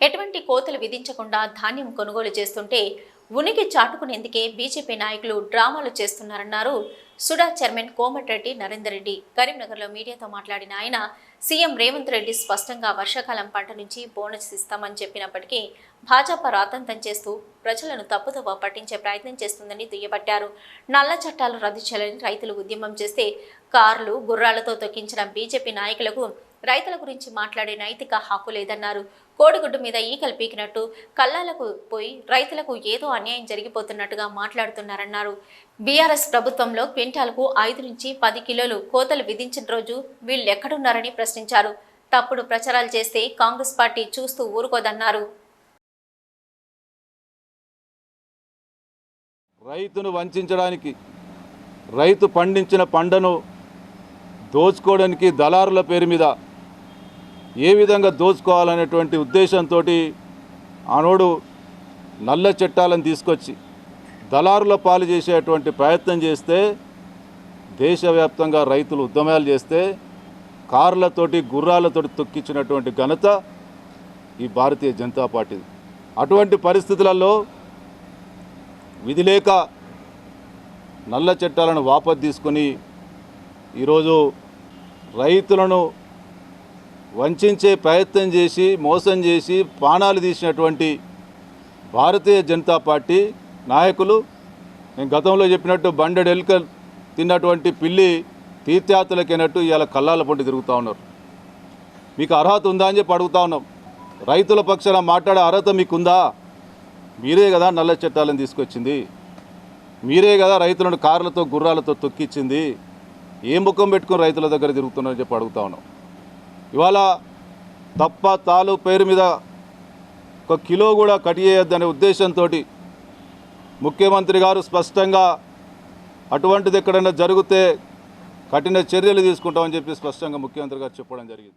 ఎటువంటి కోతలు విధించకుండా ధాన్యం కొనుగోలు చేస్తుంటే ఉనికి చాటుకునేందుకే బీజేపీ నాయకులు డ్రామాలు చేస్తున్నారన్నారు సుడా చైర్మన్ కోమటిరెడ్డి నరేందర్ రెడ్డి. కరీంనగర్లో మీడియాతో మాట్లాడిన ఆయన సీఎం రేవంత్ రెడ్డి స్పష్టంగా వర్షాకాలం పంట నుంచి బోనస్ ఇస్తామని చెప్పినప్పటికీ భాజపా రాతంతం చేస్తూ ప్రజలను తప్పుదోవ పట్టించే ప్రయత్నం చేస్తుందని దుయ్యబట్టారు. నల్ల చట్టాలు రద్దు చేయాలని రైతులు ఉద్యమం చేస్తే కార్లు గుర్రాలతో తొక్కించిన బీజేపీ నాయకులకు రైతుల గురించి మాట్లాడే నైతిక హక్కు లేదన్నారు. కోడిగుడ్డు మీద ఈకలు పీకినట్టు కళ్ళాలకు పోయి రైతులకు ఏదో అన్యాయం జరిగిపోతున్నట్టుగా మాట్లాడుతున్నారన్నారు. బీఆర్ఎస్ ప్రభుత్వంలో క్వింటాల్కు ఐదు నుంచి పది కిలోలు కోతలు విధించిన రోజు వీళ్ళు ఎక్కడున్నారని ప్రశ్నించారు. తప్పుడు ప్రచారాలు చేస్తే కాంగ్రెస్ పార్టీ చూస్తూ ఊరుకోదన్నారు. రైతును వంచడానికి రైతు పండించిన పంటను దోచుకోవడానికి దళారుల పేరు మీద ఏ విధంగా దోచుకోవాలనేటువంటి ఉద్దేశంతో ఆనోడు నల్ల చట్టాలను తీసుకొచ్చి దళారుల పాలు చేసేటువంటి ప్రయత్నం చేస్తే దేశవ్యాప్తంగా రైతులు ఉద్యమాలు చేస్తే కార్లతోటి గుర్రాలతోటి తొక్కించినటువంటి ఘనత ఈ భారతీయ జనతా పార్టీ అటువంటి పరిస్థితులలో విధిలేక నల్ల చట్టాలను వాపసు తీసుకొని ఈరోజు రైతులను వంచే ప్రయత్నం చేసి మోసం చేసి ప్రాణాలు తీసినటువంటి భారతీయ జనతా పార్టీ నాయకులు నేను గతంలో చెప్పినట్టు బండెడు ఎలుకలు తిన్నటువంటి పిల్లి తీర్థయాత్రలకైనట్టు ఇలా కళ్ళాల పొంటి తిరుగుతూ ఉన్నారు. మీకు అర్హత ఉందా అని చెప్పి అడుగుతా ఉన్నాం. రైతుల పక్షాన మాట్లాడే అర్హత మీకుందా? మీరే కదా నల్ల చట్టాలను తీసుకొచ్చింది. మీరే కదా రైతులను కార్లతో గుర్రాలతో తొక్కిచ్చింది. ఏ ముఖం పెట్టుకుని రైతుల దగ్గర తిరుగుతున్నారని చెప్పి అడుగుతా ఉన్నాం. ఇవాళ తప్ప తాలు పేరు మీద ఒక కిలో కూడా కట్ చేయొద్దనే ఉద్దేశంతో ముఖ్యమంత్రి గారు స్పష్టంగా అటువంటిది ఎక్కడైనా జరిగితే కఠిన చర్యలు తీసుకుంటామని చెప్పి స్పష్టంగా ముఖ్యమంత్రి గారు చెప్పడం జరిగింది.